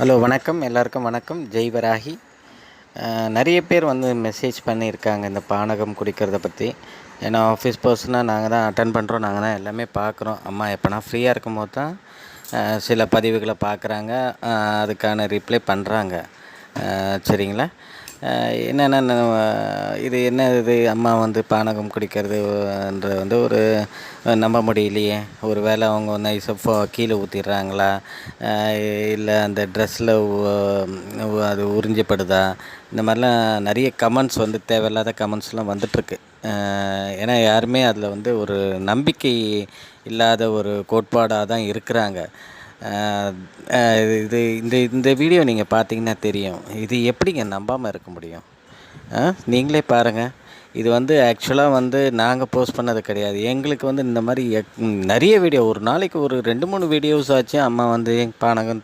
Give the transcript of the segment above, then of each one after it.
Hello வணக்கம். எல்லாருக்கும் வணக்கம். ஜெய் வராகி. நிறைய பேர் வந்து மெசேஜ் பண்ணியிருக்காங்க இந்த பானகம் குடிக்கிறத பற்றி ஏன்னா ஆஃபீஸ் பர்சனாக நாங்கள் தான் அட்டன் பண்ணுறோம் நாங்கள் தான் எல்லாமே பார்க்குறோம். அம்மா எப்போனா ஃப்ரீயாக இருக்கும் போது தான் சில பதிவுகளை பார்க்குறாங்க. அதுக்கான ரிப்ளை பண்ணுறாங்க சரிங்களா? என்னென்ன இது என்ன இது அம்மா வந்து பானகம் குடிக்கிறதுன்ற வந்து ஒரு நம்ப முடியலையே. ஒரு வேளை அவங்க நைஸாக கீழே ஊற்றிடுறாங்களா இல்லை அந்த ட்ரெஸ்ஸில் அது உறிஞ்சப்படுதா? இந்த மாதிரிலாம் நிறைய கமெண்ட்ஸ் வந்து தேவையில்லாத கமெண்ட்ஸ்லாம் வந்துட்டுருக்கு. ஏன்னா யாருமே அதில் வந்து ஒரு நம்பிக்கை இல்லாத ஒரு கோட்பாடாக தான் இருக்கிறாங்க. இது இந்த இந்த வீடியோ நீங்கள் பார்த்தீங்கன்னா தெரியும். இது எப்படிங்க நம்பாமல் இருக்க முடியும்? நீங்களே பாருங்கள் இது வந்து ஆக்சுவலாக வந்து நாங்கள் போஸ்ட் பண்ணது கிடையாது. எங்களுக்கு வந்து இந்த மாதிரி நிறைய வீடியோ ஒரு நாளைக்கு ஒரு ரெண்டு மூணு வீடியோஸ் ஆச்சு. அம்மா வந்து பானகம்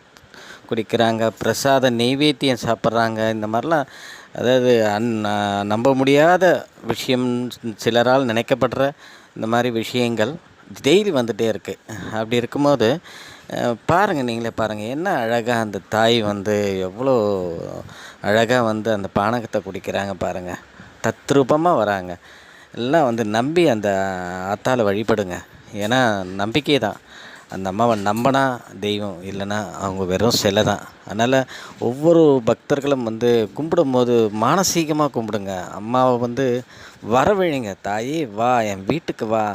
குடிக்கிறாங்க பிரசாத நெய்வேத்தியம் சாப்பிட்றாங்க. இந்த மாதிரிலாம் அதாவது அந் நம்ப முடியாத விஷயம் சிலரால் நினைக்கப்படுற இந்த மாதிரி விஷயங்கள் டெய்லி வந்துகிட்டே இருக்குது அப்படி இருக்கும்போது பாருங்கள் நீங்களே பாருங்கள் என்ன அழகாக அந்த தாய் வந்து எவ்வளோ அழகாக வந்து அந்த பானகத்தை குடிக்கிறாங்க பாருங்கள் தத்ரூபமாக வராங்க. எல்லாம் வந்து நம்பி அந்த அத்தால் வழிபடுங்க. ஏன்னா நம்பிக்கை தான். அந்த அம்மாவை நம்பினா தெய்வம் இல்லைன்னா அவங்க வெறும் சிலை தான். அதனால் ஒவ்வொரு பக்தர்களும் வந்து கும்பிடும்போது மானசீகமாக கும்பிடுங்க. அம்மாவை வந்து வரவழைங்க தாயே வா என் வீட்டுக்கு வா.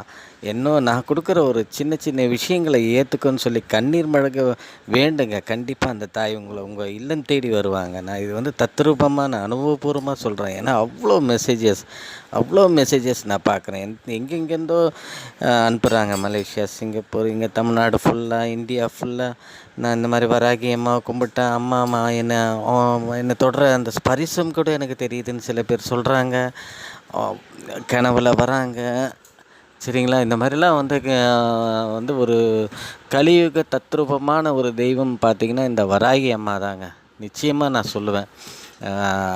இன்னும் நான் கொடுக்குற ஒரு சின்ன சின்ன விஷயங்களை ஏற்றுக்கோன்னு சொல்லி கண்ணீர் மழக வேண்டுங்க. கண்டிப்பாக அந்த தாய் உங்களை உங்கள் இல்லம் தேடி வருவாங்க. நான் இது வந்து தத்ரூபமாக நான் அனுபவபூர்வமாக சொல்கிறேன் ஏன்னா அவ்வளோ மெசேஜஸ் அவ்வளோ மெசேஜஸ் நான் பார்க்குறேன். எங்கெங்கேருந்தோ அனுப்புகிறாங்க மலேசியா சிங்கப்பூர் இங்கே தமிழ்நாடு ஃபுல்லாக இந்தியா ஃபுல்லாக நான் இந்த மாதிரி வராகி அம்மாவை கும்பிட்டேன் அம்மா அம்மா என்ன என்னை தொடர அந்த ஸ்பரிசம் கூட எனக்கு தெரியுதுன்னு சில பேர் சொல்கிறாங்க கனவுல வராங்க. சரிங்களா? இந்த மாதிரிலாம் வந்து வந்து ஒரு கலியுக தத்ரூபமான ஒரு தெய்வம் பார்த்திங்கன்னா இந்த வராகி அம்மா தாங்க நிச்சயமாக நான் சொல்லுவேன்.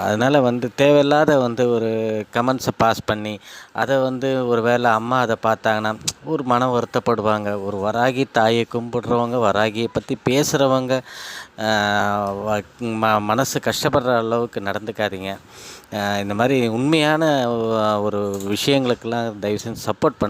அதனால் வந்து தேவையில்லாத வந்து ஒரு கமெண்ட்ஸை பாஸ் பண்ணி அதை வந்து ஒரு வேளை அம்மா அதை பார்த்தாங்கன்னா ஒரு மன வருத்தப்படுவாங்க. ஒரு வராகி தாயை கும்பிடுறவங்க வராகியை பற்றி பேசுகிறவங்க ம மனசு கஷ்டப்படுற அளவுக்கு நடந்துக்காதீங்க. இந்த மாதிரி உண்மையான ஒரு விஷயங்களுக்கெல்லாம் தயவு செஞ்சு சப்போர்ட் பண்ண.